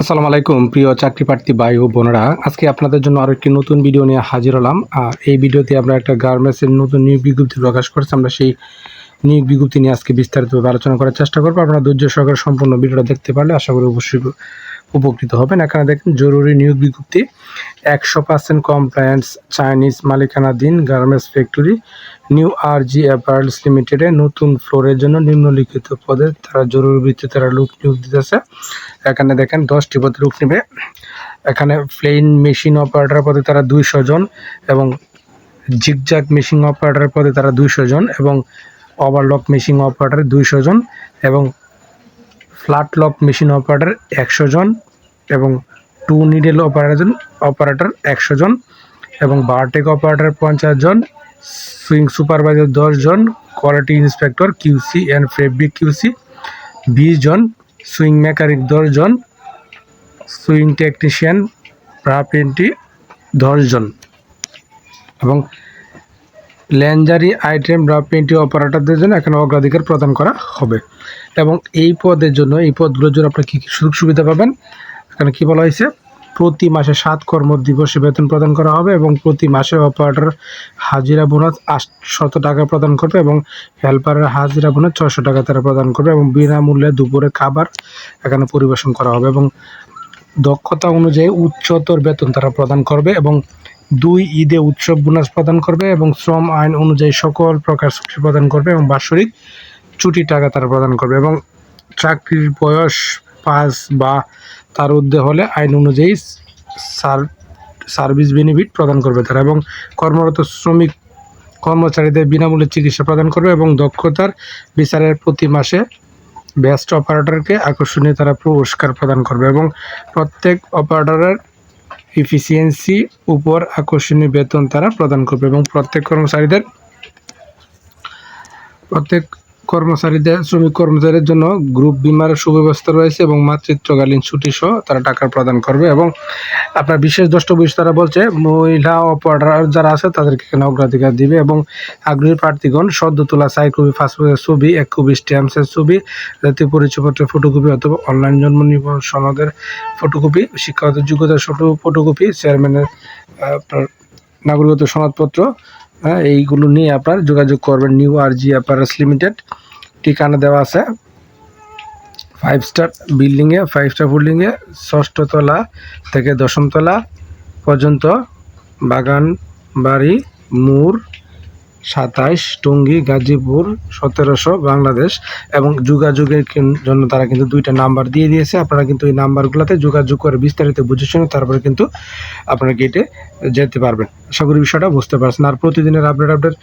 আসসালামু আলাইকুম, প্রিয় চাকরি প্রার্থী ভাই ও বোনেরা। আজকে আপনাদের জন্য আরও একটি নতুন ভিডিও নিয়ে হাজির হলাম। আর এই ভিডিওতে আমরা একটা গার্মেন্টসের নতুন নিয়োগ বিজ্ঞপ্তি প্রকাশ করেছি। আমরা সেই নিয়োগ বিজ্ঞপ্তি নিয়ে আজকে বিস্তারিতভাবে আলোচনা করার চেষ্টা করব। আপনারা ধৈর্য সহকারে সম্পূর্ণ ভিডিওটা দেখতে পারলে আশা করি অবশ্যই উপকৃত হবেন। এখানে দেখেন, জরুরি নিয়োগ বিজ্ঞপ্তি। একশো পার্সেন্ট কমপ্লায়েন্স, চাইনিজ মালিকানাধীন garments factory. New R G apparels লিমিটেডে নতুন ফ্লোরের জন্য নিম্নলিখিত পদে তারা জরুরি ভিত্তিতে তারা লুক নিয়োগ দিতেছে। এখানে দেখেন দশটি পদে লুক নেবে। এখানে প্লেন মেশিন অপারেটর পদে তারা দুইশো জন এবং জিগজাগ মেশিন অপারেটর পদে তারা দুইশো জন এবং ওভারলক মেশিন অপারেটর দুইশো জন এবং ফ্ল্যাট লক মেশিন অপারেটর একশো জন এবং টু নিডেল অপারেটর অপারেটর একশো জন এবং বারটেক অপারেটর পঞ্চাশ জন সুইং সুপারভাইজার দশ জন quality inspector QC and fabric QC বিশ জন সুইং মেকানিক দশ জন সুইং টেকনিশিয়ান প্রাপেন্টি দশ জন। এবং ল্যাঞ্জারি আইটেম পেন্টি অপারেটরদের জন্য এখানে অগ্রাধিকার প্রদান করা হবে। এবং এই পদের জন্য, এই পদগুলোর জন্য আপনার কী কী সুযোগ সুবিধা পাবেন? এখানে কী বলা হয়েছে? প্রতি মাসে সাত কর্ম দিবসে বেতন প্রদান করা হবে এবং প্রতি মাসে অপারেটর হাজিরা বোনাস আটশত টাকা প্রদান করবে এবং হেল্পারের হাজিরা বোনাস ছশো টাকা তারা প্রদান করবে এবং বিনামূল্যে দুপুরে খাবার এখানে পরিবেশন করা হবে এবং দক্ষতা অনুযায়ী উচ্চতর বেতন তারা প্রদান করবে এবং দুই ঈদে উৎসব বোনাস প্রদান করবে এবং শ্রম আইন অনুযায়ী সকল প্রকার ছুটি প্রদান করবে এবং বাৎসরিক ছুটি টাকা তারা প্রদান করবে এবং চাকরির বয়স পাঁচ বা তার ঊর্ধ্বে হলে আইন অনুযায়ী সার, সার্ভিস বেনিফিট প্রদান করবে তারা এবং কর্মরত শ্রমিক কর্মচারীদের বিনামূল্যে চিকিৎসা প্রদান করবে এবং দক্ষতার বিচারের প্রতি মাসে বেস্ট অপারেটরকে আকর্ষণীয় তারা পুরস্কার প্রদান করবে এবং প্রত্যেক অপারেটরের ইফিসিয়েন্সি উপর আকর্ষণীয় বেতন তারা প্রদান করবে এবং প্রত্যেক কর্মচারীদের প্রত্যেক কর্মচারীদের, শ্রমিক কর্মচারীদের জন্য গ্রুপ বিমার সুব্যবস্থা রয়েছে এবং মাতৃত্বকালীন ছুটি সহ তারা টাকা প্রদান করবে এবং আপনার বিশেষ দ্রষ্টবিশ তারা বলছে, মহিলা অপারেটর যারা আছে তাদেরকে এখানে অগ্রাধিকার দিবে এবং আগ্রহী প্রার্থীগণ সদ্য তোলা সাই কপি পাসপোর্টের ছবি, এক কপি স্ট্যাম্পসের ছবি, জাতীয় পরিচয়পত্রের ফটোকপি অথবা অনলাইন জন্ম নিবন্ধন সনদের ফটোকপি, শিক্ষাগত যোগ্যতার ফটোকপি, চেয়ারম্যানের আপনার নাগরিকত্ব সনদপত্র হ্যাঁ এইগুলো নিয়ে আপনার যোগাযোগ করবেন। New R G apparels limited. ঠিকানা দেওয়া আছে। ফাইভ স্টার বিল্ডিংয়ে ফাইভ স্টার বিল্ডিংয়ে ষষ্ঠ তলা থেকে দশম তলা পর্যন্ত বাগান বাড়ি মুর সাতাইশ, টঙ্গী, গাজীপুর, সতেরোশো, বাংলাদেশ এবং যোগাযোগের জন্য তারা কিন্তু দুইটা নাম্বার দিয়ে দিয়েছে। আপনারা কিন্তু এই নাম্বারগুলোতে যোগাযোগ করে বিস্তারিত বুঝে শুনে তারপরে কিন্তু আপনারা গেটে যেতে পারবেন। আশা করি বিষয়টা বুঝতে পারছেন। আর প্রতিদিনের আপডেট আপডেট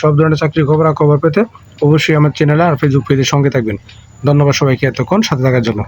সব ধরনের চাকরির খবর আর খবর পেতে অবশ্যই আমার চ্যানেলে আর ফেসবুক পেজের সঙ্গে থাকবেন। ধন্যবাদ সবাইকে এতক্ষণ সাথে থাকার জন্য।